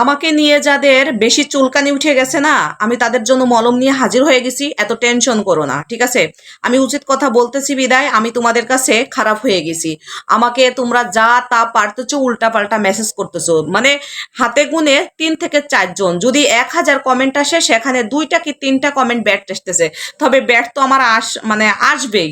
আমাকে নিয়ে যাদের বেশি চুলকানি উঠে গেছে না, আমি তাদের জন্য মলম নিয়ে হাজির হয়ে গেছি, এত টেনশন করো না, ঠিক আছে? আমি উচিত কথা বলতেছি বিদায়, আমি তোমাদের কাছে খারাপ হয়ে গেছি। আমাকে তোমরা যা তা পারতেছো উল্টা পাল্টা মেসেজ করতেছো। মানে হাতে গুনে তিন থেকে চারজন যদি এক হাজার কমেন্ট আসে, সেখানে দুইটা কি তিনটা কমেন্ট ব্যাট আসতেছে। তবে ব্যাট তো আমার আস মানে আসবেই।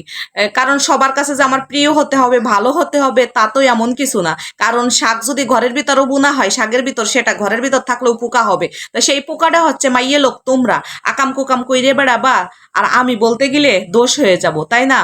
কারণ সবার কাছে যে আমার প্রিয় হতে হবে, ভালো হতে হবে, তা তো এমন কিছু না। কারণ শাক যদি ঘরের ভিতরও বোনা হয়, শাকের ভিতর সেটা ঘরের ভিতর থাকলেও পোকা হবে। তো সেই পোকাটা হচ্ছে মাইয়ে লোক, তোমরা। আকাম কুকাম কইরে বেড়াবা, আর আমি বলতে গেলে দোষ হয়ে যাব, তাই না?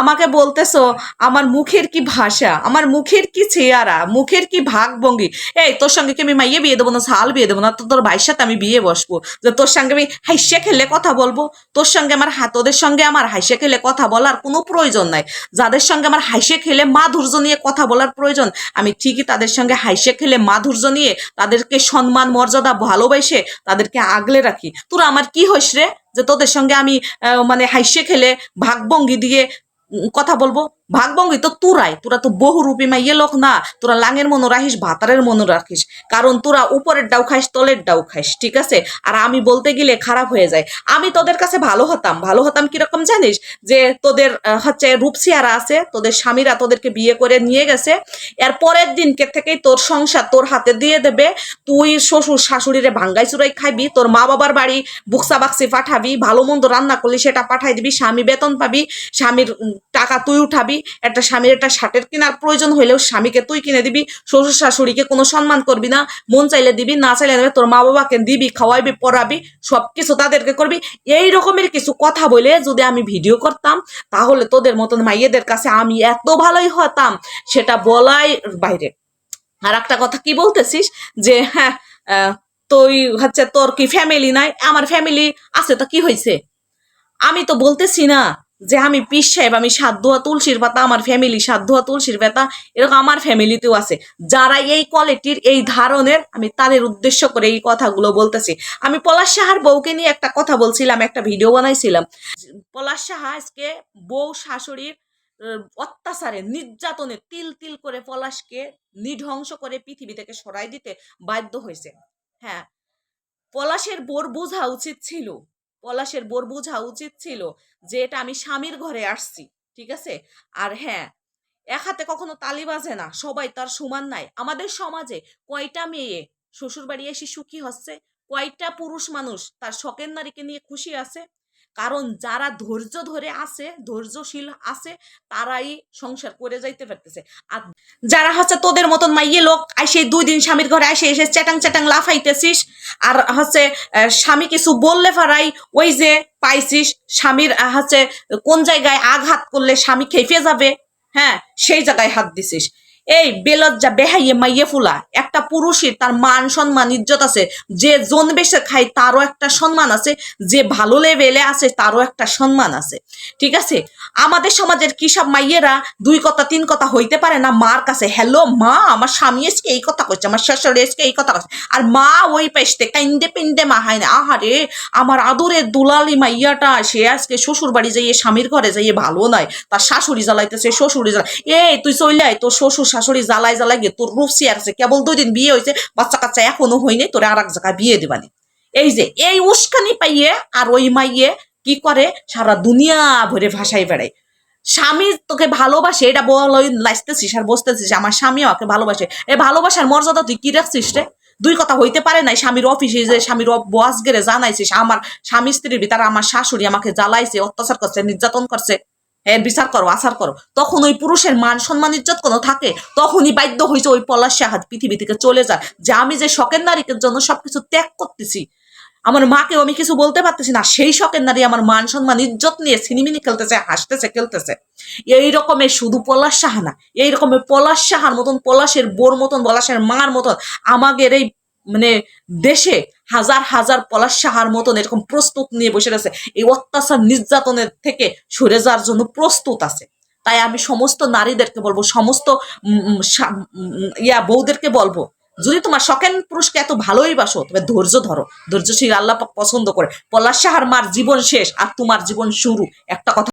আমাকে বলতেছো, আমার মুখের কি ভাষা? আমার মুখের কি চেয়ারা মুখের কি ভাগভঙ্গি? এই, তোর সঙ্গে কি আমি মাইয়ে বিয়ে দেবো না, সাল বিয়ে দেবো না? তো তোর ভাইয়ের সাথে আমি বিয়ে বসবো। যে তোর সঙ্গে আমি হাইসে খেলে কথা বলব? তোর সঙ্গে আমার হাত তোদের সঙ্গে আমার হাইসে খেলে কথা বলার কোনো প্রয়োজন নাই। যাদের সঙ্গে আমার হাইসে খেলে মাধুর্য নিয়ে কথা বলার প্রয়োজন, আমি ঠিকই তাদের সঙ্গে হাইসে খেলে মাধুর্য নিয়ে তাদেরকে সম্মান, মর্যাদা, ভালোবাসে তাদেরকে আগলে রাখি। তোরা আমার কি হইস রে? যে তোদের সঙ্গে আমি মানে হাইসে খেলে ভাগভঙ্গি দিয়ে কথা বলব? ভাগভঙ্গি তো তোরাই, তোরা তো বহু বহুরূপী মাইয়ে লোক না, তোরা লাঙের মনো রাখিস, ভাতারের মনো রাখিস, কারণ তোরা উপরের ডাউ খাইস, তলের ডাউ খাইস, ঠিক আছে? আর আমি বলতে গেলে খারাপ হয়ে যায়। আমি তোদের কাছে ভালো হতাম ভালো হতাম কীরকম জানিস? যে তোদের হচ্ছে রূপসিয়ারা আছে, তোদের স্বামীরা তোদেরকে বিয়ে করে নিয়ে গেছে, এর পরের দিনকে থেকেই তোর সংসার তোর হাতে দিয়ে দেবে, তুই শ্বশুর শাশুড়িরে ভাঙ্গাই চুরাই খাইবি, তোর মা বাবার বাড়ি বুকসা বাক্সি পাঠাবি, ভালো মন্দ রান্না করলি, সেটা পাঠাই দিবি, স্বামী বেতন পাবি, স্বামীর টাকা তুই উঠাবি একটা স্বামীর একটা শার্টের কেনার প্রয়োজন হইলেও স্বামীকে তুই কিনে দিবি, শ্বশুর শাশুড়িকে কোনো সম্মান করবি না, মন চাইলে দিবি, না চাইলে নেবে তোর মা বাবাকে দিবি, খাওয়াইবি, পড়াবি সব কিছু তাদেরকে করবি। এই রকমের কিছু কথা বলে যদি আমি ভিডিও করতাম, তাহলে তোদের মতন মাইয়েদের কাছে আমি এত ভালোই হতাম, সেটা বলাই বাইরে। আর একটা কথা কি বলতেছিস? যে হ্যাঁ তুই হচ্ছে তোর কি ফ্যামিলি নাই? আমার ফ্যামিলি আছে, তো কি হয়েছে আমি তো বলতেছি না যে আমি পিস সাহেব, আমি সাধ্যুয়া তুলসীর পাতা, আমার ফ্যামিলি সাধ্যুয়া তুলসীর পাতা, এরকম আমার ফ্যামিলিতেও আছে। যারা এই কোয়ালিটির এই ধারণের আমি তাদের উদ্দেশ্য করে এই কথাগুলো বলতেছি। আমি পলাশ সাহার বউকে নিয়ে একটা কথা বলছিলাম, একটা ভিডিও বানাইছিলাম। পলাশ সাহা আজকে বউ শাশুড়ির অত্যাচারে, নির্যাতনে তিল তিল করে পলাশকে নিধ্বংস করে পৃথিবী থেকে সরাই দিতে বাধ্য হয়েছে। হ্যাঁ পলাশের বোর বোঝা উচিত ছিল। পলাশের বোর বোঝা উচিত ছিল যে এটা আমি স্বামীর ঘরে আসছি, ঠিক আছে? আর হ্যাঁ এক হাতে কখনো তালি বাজে না, সবাই তার সমান নাই। আমাদের সমাজে কয়টা মেয়ে শ্বশুর বাড়ি এসে সুখী হচ্ছে? কয়টা পুরুষ মানুষ তার শখের নারীকে নিয়ে খুশি আছে? কারণ যারা ধৈর্য ধরে আছে, ধৈর্যশীল আছে, তারাই সংসার করে যাইতে পারতেছে। আর যারা হচ্ছে তোদের মতন মাইয়ে লোক, আইসে দুই দিন স্বামীর ঘরে এসে এসে চ্যাটাং চ্যাটাং লাফাইতেছিস, আর হচ্ছে স্বামী কিছু বললে ফারাই ওই যে পাইছিস স্বামীর হচ্ছে, কোন জায়গায় আঘাত করলে স্বামী খেপে যাবে হ্যাঁ সেই জায়গায় হাত দিছিস। এই বেলজ্জা বেহাইয়ে মাইয়ে ফুলা। একটা পুরুষের তার মান, সম্মান, ইজ্জত আছে। যে জন বেশে খায়, তারও একটা সম্মান আছে। যে ভালো লেভেলে আছে, তারও একটা সম্মান আছে। ঠিক আছে? আমাদের সমাজের কি সব মাইয়েরা দুই কথা, তিন কথা হইতে পারে না? মার কাছে, হ্যালো, মা, আমার স্বামী এসকে এই কথা কইছে, আমার শাশুড়ি এসকে এই কথা কইছে। আর মা ওই পেস্টে কাইন্দে পিন্দে মা হয় না আহারে, আমার আদরের দুলালি মাইয়াটা, সে আজকে শ্বশুর বাড়ি যাইয়ে, স্বামীর ঘরে যাইয়ে ভালো নয়। তার শাশুড়ি জ্বালাইতেছে শ্বশুরি জ্বালাই এই, তুই চলে আয়, তোর শ্বশুর শাশুড়ি জ্বালাই জ্বালাই গিয়ে তোর রূপসি আছে কেবল দুই দিন বিয়ে হয়েছে, বাচ্চা কাচ্চা এখনও হয়নি তোরে আর এক জায়গায় বিয়ে দিবানি এই যে, এই উস্কানি পাইয়ে আর ওই মাইয়ে কি করে? সারা দুনিয়া ভরে ভাসাই বেড়ায়। স্বামী তোকে ভালোবাসে, এটা বল লাইতেছিস আর বসতেছিস আমার স্বামী ওকে ভালোবাসে। এই ভালোবাসার মর্যাদা তুই কি রাখছিস রে? দুই কথা হইতে পারে নাই, স্বামীর অফিসে যে স্বামীর বস গেলে জানাইছিস, আমার স্বামী স্ত্রীর ভিতরে আমার শাশুড়ি আমাকে জ্বালাইছে, অত্যাচার করছে, নির্যাতন করছে। এর বিচার করো, আচার করো। তখন ওই পুরুষের মান সম্মান, ইজ্জত কোনো থাকে, তখনই বাধ্য হয়েছে ওই পলাশ হাত পৃথিবী থেকে চলে যায়। যে আমি যে শখের নারীকে জন্য সবকিছু ত্যাগ করতেছি, আমার মাকে আমি কিছু বলতে পারতেছি না, সেই শখের নারী আমার মান সম্মান, ইজ্জত নিয়ে সিনিমিনি খেলতেছে, হাসতেছে, খেলতেছে। এই রকমের শুধু পলাশ সাহা না, এই রকমের পলাশ সাহার মতন, পলাশের বোর মতন, পলাশের মার মতন, আমাদের এই মানে দেশে হাজার হাজার পলাশ সাহার মতন এরকম প্রস্তুত নিয়ে বসে আছে এই অত্যাচার নির্যাতনের থেকে সরে যাওয়ার জন্য প্রস্তুত আছে। তাই আমি সমস্ত নারীদেরকে বলব, সমস্ত ইয়া বউদেরকে বলব, যদি তোমার শখেন পুরুষকে এত ভালোই বাসো, তবে ধৈর্য ধরো। ধৈর্যশীল আল্লাহ পছন্দ করে। পলাশ সাহার মার জীবন শেষ আর তোমার জীবন শুরু। একটা কথা